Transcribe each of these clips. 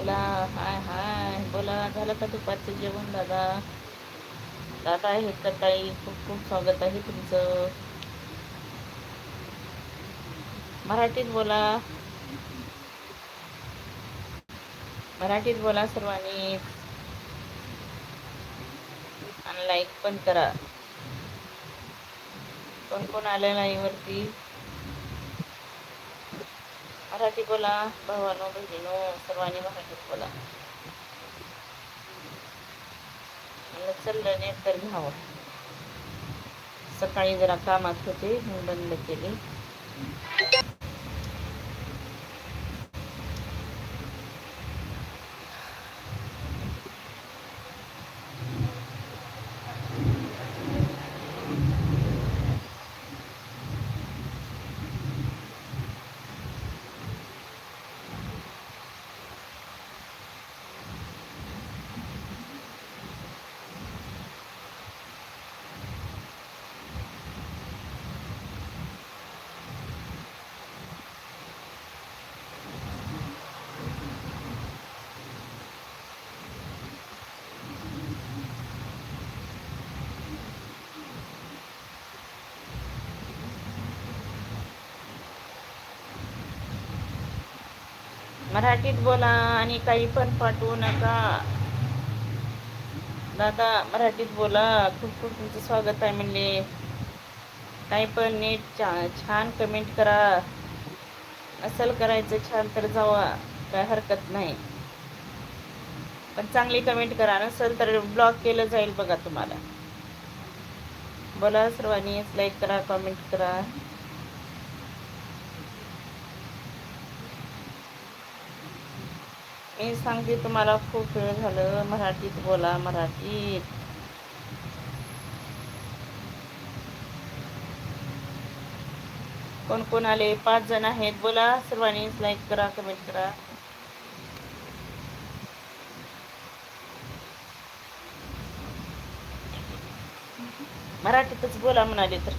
बोला हाय हाय. बोला झालं का दुपारचं जेवण दादा? दादा आहेत का ताई? खूप खूप स्वागत आहे तुमचं. मराठीत बोला. मराठीत बोला सर्वांनी. आणि लाईक पण करा. कोण कोण आलं नाही वरती? मराठी बोला भावानो बहिणीनो सर्वांनी मराठीत बोला मला चाललं नाही तर घ्यावं. सकाळी जरा कामात होते मी बंद केली. मराठीत बोला आणि काही पण पाठवू नका. दादा मराठीत बोला. खूप खूप तुमचं स्वागत आहे म्हणले. काही पण नीट छा- छान कमेंट करा. असल करायचं छान तर जावा. काय हरकत नाही. पण चांगली कमेंट करा. नसेल तर ब्लॉक केलं जाईल बघा तुम्हाला. बोला सर्वांनी. लाईक करा कमेंट करा. मी सांगते तुम्हाला खूप वेळ झालं मराठीत बोला मराठीत. कोण कोण आले? पाच जण आहेत. बोला सर्वांनी लाईक करा कमेंट करा. मराठीतच बोला म्हणाले तर.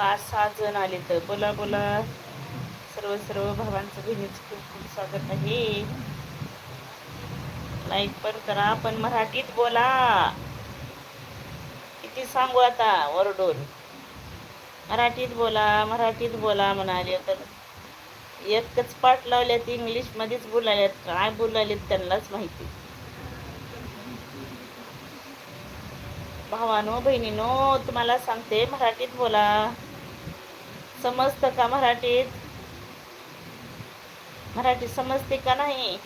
पाच सहा जण आले तर बोला बोला. सर्व सर्व भावांचं बहिणीचं खूप खूप स्वागत आहे. लाईक पण करा पण मराठीत बोला. किती सांगू आता ओरडून. मराठीत बोला मराठीत बोला म्हणाले तर. एकच पाठ लावल्यात इंग्लिशमध्येच बोलायल्यात. काय बोलायलेत त्यांनाच माहिती. भावानो बहिणीनो तुम्हाला सांगते मराठीत बोला. समजतं का मराठीत? मराठी समजते का नाही?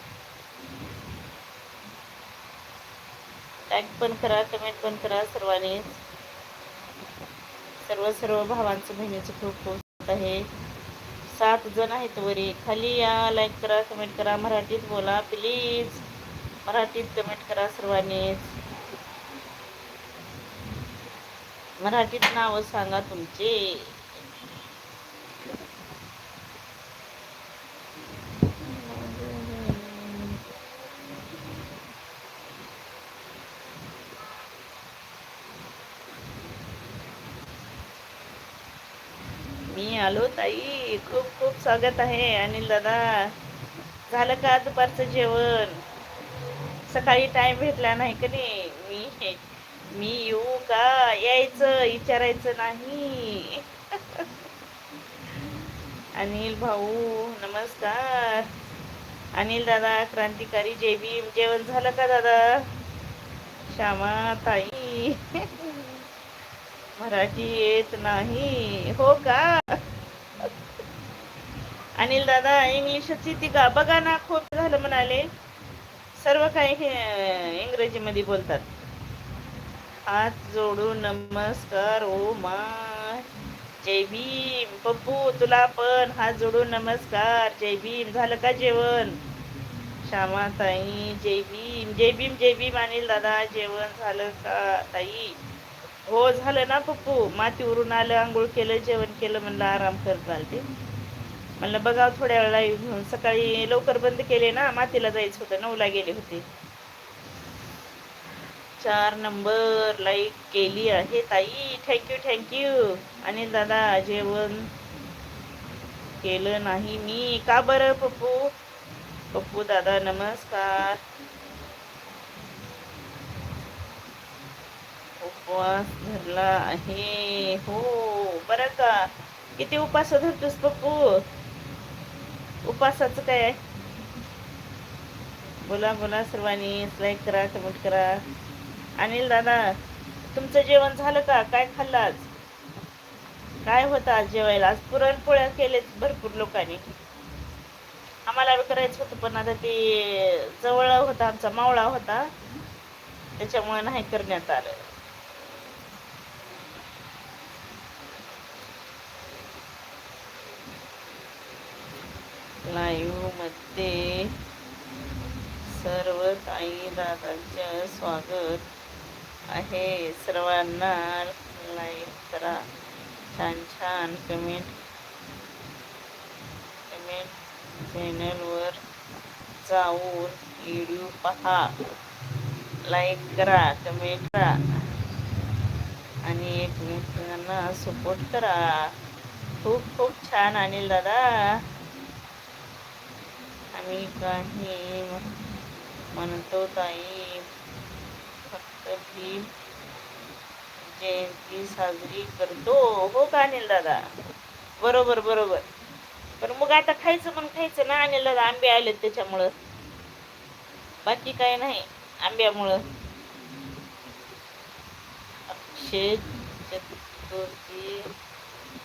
लाईक पण करा कमेंट पण करा सर्वांनी. सर्व सर्व भावांचं बहिणीचं खूप खूप आहे. सात जण आहेत वरी. खाली या लाईक करा कमेंट करा. मराठीत बोला प्लीज मराठीत कमेंट करा सर्वांनीच मराठीत नावं सांगा तुमचे. मी आलो ताई. खूप खूप स्वागत आहे. अनिल दादा झालं का दुपारचं जेवण? सकाळी टाइम भेटला नाही का नाही? मी मी येऊ का? यायचं विचारायचं नाही. अनिल भाऊ नमस्कार. अनिल दादा क्रांतिकारी जय जेवण झालं का दादा? श्यामा ताई. मराठी येत नाही. हो का? अनिल दादा इंग्लिशच ती का बघा ना खूप झालं म्हणाले. सर्व काही हे इंग्रजीमध्ये बोलतात. हात जोडून नमस्कार ओ मा. जय भीम. पप्पू तुला पण हात जोडून नमस्कार. जय भीम. झालं का जेवण? श्यामा ताई जय भीम. जय भीम जय भीम अनिल दादा जेवण झालं का ताई? हो झालं ना पप्पू. मातीवरून आलं आंघोळ केलं जेवण केलं म्हणलं आराम करत आलते म्हणलं बघा थोड्या वेळा घेऊन सकाळी लवकर बंद केले ना मातीला जायचं होतं नऊला गेले होते. चार नंबर लाईक केली आहे ताई. थँक्यू थँक्यू आणि दादा जेवण केलं नाही मी. का बरं पप्पू? पप्पू दादा नमस्कार. उपवास धरला आहे. हो बरं का. किती उपास धरतोस पप्पू? उपासाचं काय आहे? बोला बोला सर्वांनी लाईक करा कमेंट करा. अनिल दादा तुमचं जेवण झालं का? काय खाल्लं आज? काय होतं आज जेवायला? आज पुरणपोळ्या केलेत भरपूर लोकांनी. आम्हाला करायचं होतं पण आता ते जवळ होता आमचा मावळा होता. त्याच्यामुळे नाही करण्यात आलं. लाईव्हमध्ये सर्व काही दादांचे स्वागत आहे. सर्वांना लाईक करा. छान छान कमेंट कमेंट चॅनलवर जाऊन व्हिडिओ पहा. लाईक करा कमेंट करा. आणि एकमेकांना सपोर्ट करा. खूप खूप छान अनिल दादा. मी काही म्हणतो ताई फक्त भीम जयंती साजरी करतो. हो का अनिल दादा? बरोबर बरोबर. पण मग आता खायचं पण खायचं ना अनिल दादा? आंबे आलेत त्याच्यामुळं. बाकी काय नाही आंब्यामुळं. अक्षय चतुर्थी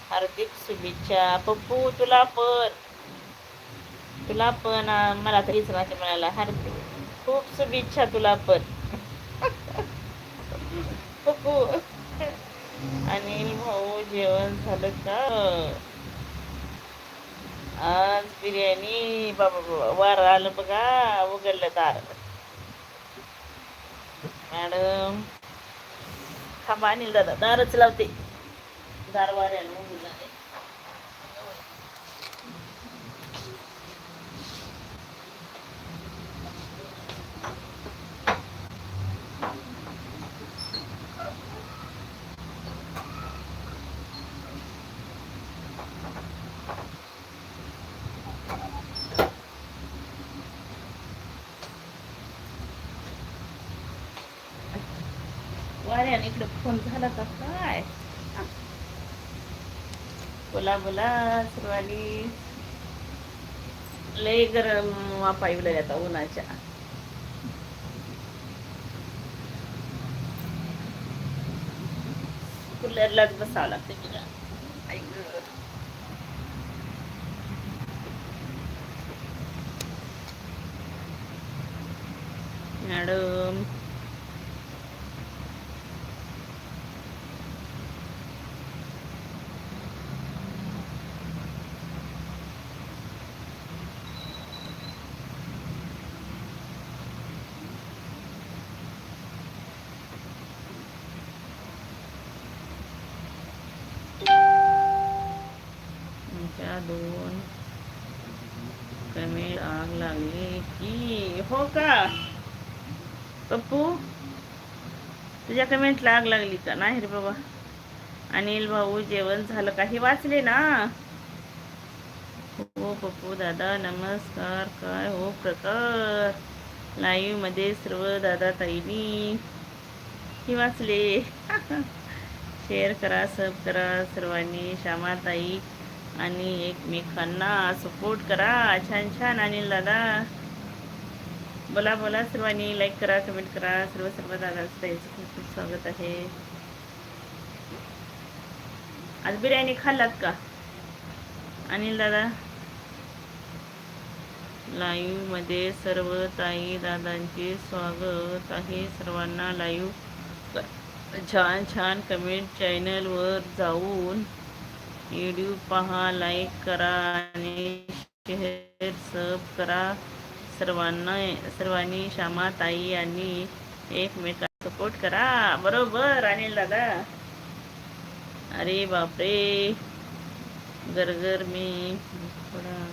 हार्दिक शुभेच्छा. पप्पू तुला पण. तुला पण मला तरीच राहते म्हणायला हरते खूप शुभेच्छा तुला पण. अनिल भाऊ जेवण झालं का? आज बिर्याणी बाबा बाबा वार आलं बघा उघडलं दार मॅडम थांबा अनिल दादा दारच लावते. दार वाऱ्यानं उघडून झाले आणि इकडे फोन झाला का काय? बोला बोला सर्वांनी लय गरम वापा येऊ आता उन्हाच्या. कुलरलाच बसावं लागतं तुला. मॅडम. दोन. कमी आग लागली की. हो का? पप्पू तुझ्या कमेंटला आग लागली का? नाही रे बाबा. अनिल भाऊ जेवण झालं काही वाचले ना? हो पप्पू दादा नमस्कार. काय हो प्रकार? लाईव्हमध्ये सर्व दादा ताईनी ही वाचले. शेअर करा सब करा सर्वांनी. श्यामाताई आणि एकमेकांना सपोर्ट करा. छान छान अनिल दादा बोला बोला सर्वांनी. लाईक करा कमेंट करा. सर्व सर्व दादा ताईचं खूप खूप स्वागत आहे. आज बिर्याणी खाल्लात का? अनिल दादा? लाईव्हमध्ये सर्व ताई दादांचे स्वागत आहे. सर्वांना लाईव्ह छान छान कमेंट चॅनलवर जाऊन व्हिडिओ पहा लाईक करा आणि शेअर सब करा. सर्वांना सर्वांनी श्यामा ताई आणि एकमेका सपोर्ट करा. बरोबर अनिल दादा? अरे बापरे. गरगर मी. थोडा.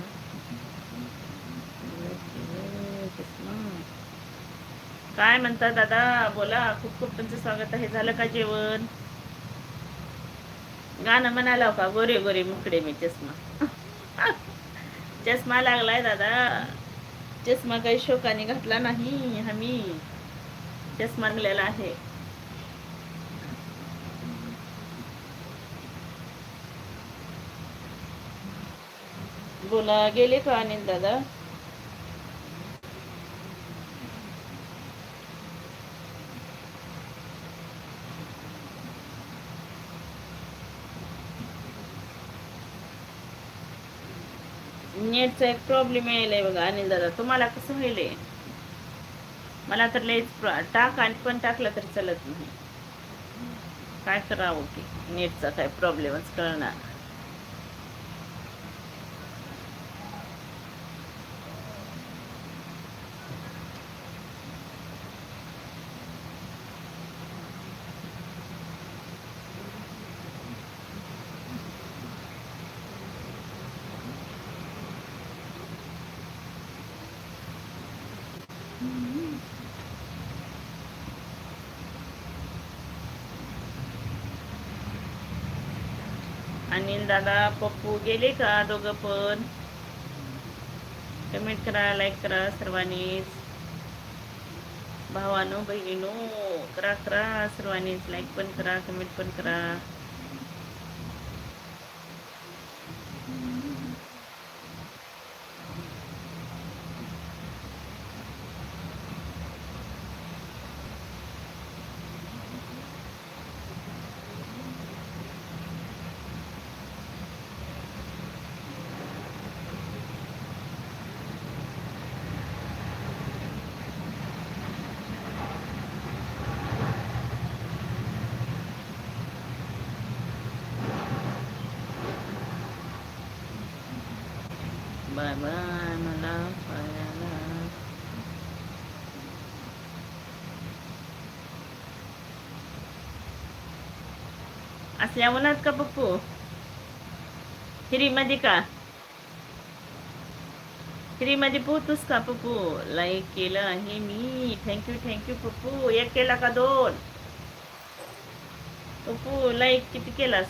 काय म्हणता दादा? बोला खूप खूप तुमचं स्वागत आहे. झालं का जेवण? गाणं म्हणाला का? गोरे गोरे मुकडे मी चष्मा. चष्मा लागलाय दादा. चष्मा काही शोकाने घातला नाही आम्ही चष्मा लागलेला आहे. बोला गेले का अनिल दादा? नेटचा एक प्रॉब्लेम यायलाय बघा अनिल दादा. तुम्हाला कसं होईल मला तर लयच टाक आणि पण टाकलं तरी चालत नाही. काय करावं की? नेटचा काय प्रॉब्लेमच कळणार. अनिल दादा पप्पू गेले का दोघं पण? कमेंट करा लाईक करा सर्वांनीच. भावानो बहिणीनो करा करा सर्वांनीच. लाईक पण करा कमेंट पण करा. बाय बाय मला पायाला असल्या उन्हात का पप्पू? हिरीमध्ये का? हिरीमध्ये पोहतोस का पप्पू? लाईक केलं आहे मी. Thank you thank you Pappu. एक केला का दोन? पप्पू लाईक किती केलास?